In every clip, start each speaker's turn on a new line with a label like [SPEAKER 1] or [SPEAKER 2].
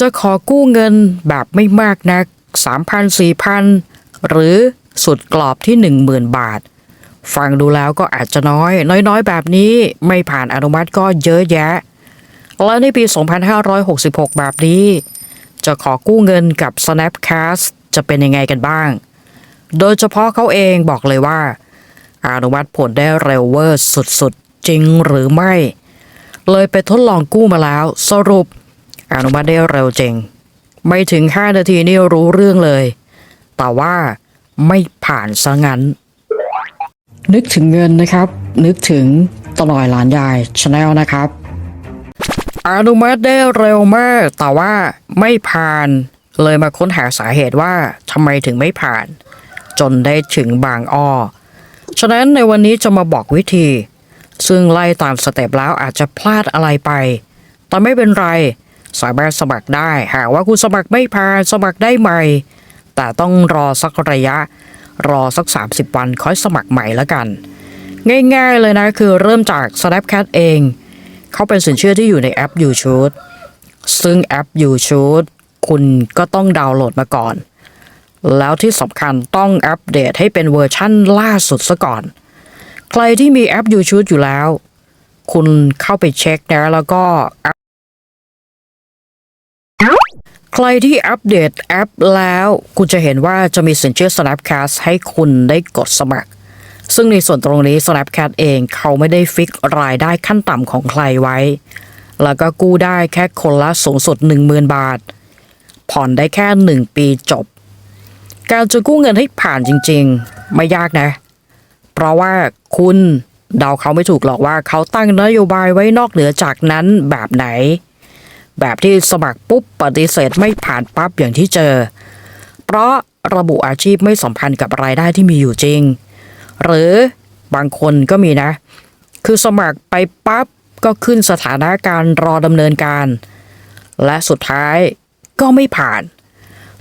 [SPEAKER 1] จะขอกู้เงินแบบไม่มากนัก 3,000 4,000 หรือสุดกรอบที่ 10,000 บาท ฟังดูแล้วก็อาจจะน้อย น้อยๆ แบบนี้ไม่ผ่านอนุมัติก็เยอะแยะ และในปี 2566 แบบนี้ จะขอกู้เงินกับ Snapcast จะเป็นยังไงกันบ้าง โดยเฉพาะเขาเองบอกเลยว่า อนุมัติผลได้เร็วเวอร์สุดๆ จริงหรือไม่ เลยไปทดลองกู้มาแล้วสรุป อนุมัติได้เร็วจริง ไม่ถึง 5 นาทีนี่รู้เรื่องเลย แต่ว่าไม่ผ่านซะงั้น นึกถึงเงินนะครับ นึกถึงตลอยหลานยายชาแนลนะครับอนุมัติได้เร็วมาก แต่ว่าไม่ผ่านเลยมาค้นหาสาเหตุว่าทำไมถึงไม่ผ่าน จนได้ถึงบางอ้อ ฉะนั้นในวันนี้จะมาบอกวิธี ซึ่งไล่ตามสเต็ปแล้วอาจจะพลาดอะไรไป แต่ไม่เป็นไร สามารถสมัครได้ หากว่าคุณสมัครไม่ผ่านสมัครได้ใหม่ แต่ต้องรอสักระยะ รอสัก 30 วันค่อยสมัครใหม่แล้วกัน ง่ายๆเลยนะคือเริ่มจาก Snapchat เอง เขาเป็นสินเชื่อที่อยู่ในแอป YouTube ซึ่งแอป YouTube คุณก็ต้องดาวน์โหลดมาก่อน แล้วที่สำคัญต้องอัปเดตให้เป็นเวอร์ชั่นล่าสุดซะก่อน ใครที่มีแอป YouTube อยู่แล้ว คุณเข้าไปเช็คนะแล้วก็ ใครที่อัปเดตแอปแล้ว คุณจะเห็นว่าจะมีสินเชื่อ Snapcast ให้คุณได้กดสมัคร ซึ่งในส่วนตรงนี้ Snapchat เองเขาไม่ได้ฟิกรายได้ขั้นต่ำของใครไว้ แล้วก็กู้ได้แค่คนละสูงสุด 10,000 บาท ผ่อนได้แค่ 1 ปีจบ การจะกู้เงินให้ผ่านจริงๆ ไม่ยากนะ เพราะว่าคุณเดาเขาไม่ถูกหรอกว่าเขาตั้งนโยบายไว้นอกเหนือจากนั้นแบบไหน แบบที่สมัครปุ๊บปฏิเสธไม่ผ่านปั๊บอย่างที่เจอ เพราะระบุอาชีพไม่สัมพันธ์กับรายได้ที่มีอยู่จริง หรือบางคนก็มีนะ คือสมัครไปปั๊บก็ขึ้นสถานะการรอดำเนินการ และสุดท้ายก็ไม่ผ่าน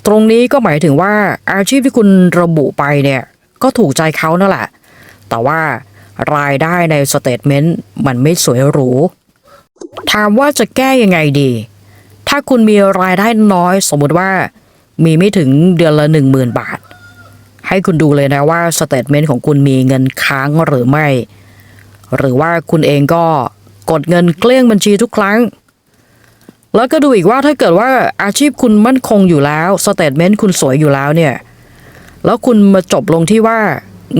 [SPEAKER 1] ตรงนี้ก็หมายถึงว่าอาชีพที่คุณระบุไปเนี่ยก็ถูกใจเขานั่นแหละ แต่ว่ารายได้ในสเตทเมนต์มันไม่สวยหรู ถามว่าจะแก้ยังไงดี ถ้าคุณมีรายได้น้อย สมมุติว่ามีไม่ถึงเดือนละหนึ่งหมื่นบาท ให้คุณดูเลยนะว่าสเตทเมนต์ของคุณมีเงินค้างหรือไม่ หรือว่าคุณเองก็กดเงินเกลี้ยงบัญชีทุกครั้ง แล้วก็ดูอีกว่าถ้าเกิดว่าอาชีพคุณมั่นคงอยู่แล้วสเตทเมนต์คุณสวยอยู่แล้วเนี่ยแล้วคุณมาจบลงที่ว่า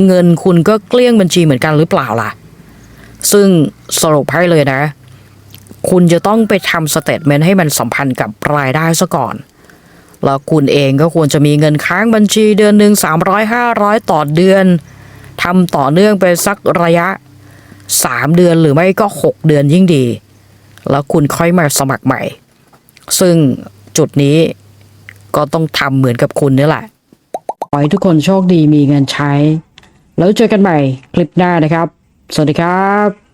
[SPEAKER 1] เงินคุณก็เกลี้ยงบัญชีเหมือนกันหรือเปล่าล่ะ ซึ่งสรุปให้เลยนะ คุณจะต้องไปทำสเตทเมนต์ให้มันสัมพันธ์กับรายได้ซะก่อน แล้วคุณเองก็ควรจะมีเงินค้างบัญชีเดือนหนึ่ง300 500 ต่อเดือนทำต่อเนื่องไปสักระยะ 3 เดือนหรือไม่ก็ 6 เดือนยิ่งดี แล้วคุณค่อยมาสมัครใหม่ ซึ่งจุดนี้ก็ต้องทำเหมือนกับคุณนี่แหละ ขอให้ทุกคนโชคดีมีเงินใช้ แล้วเจอกันใหม่คลิปหน้านะครับ สวัสดีครับ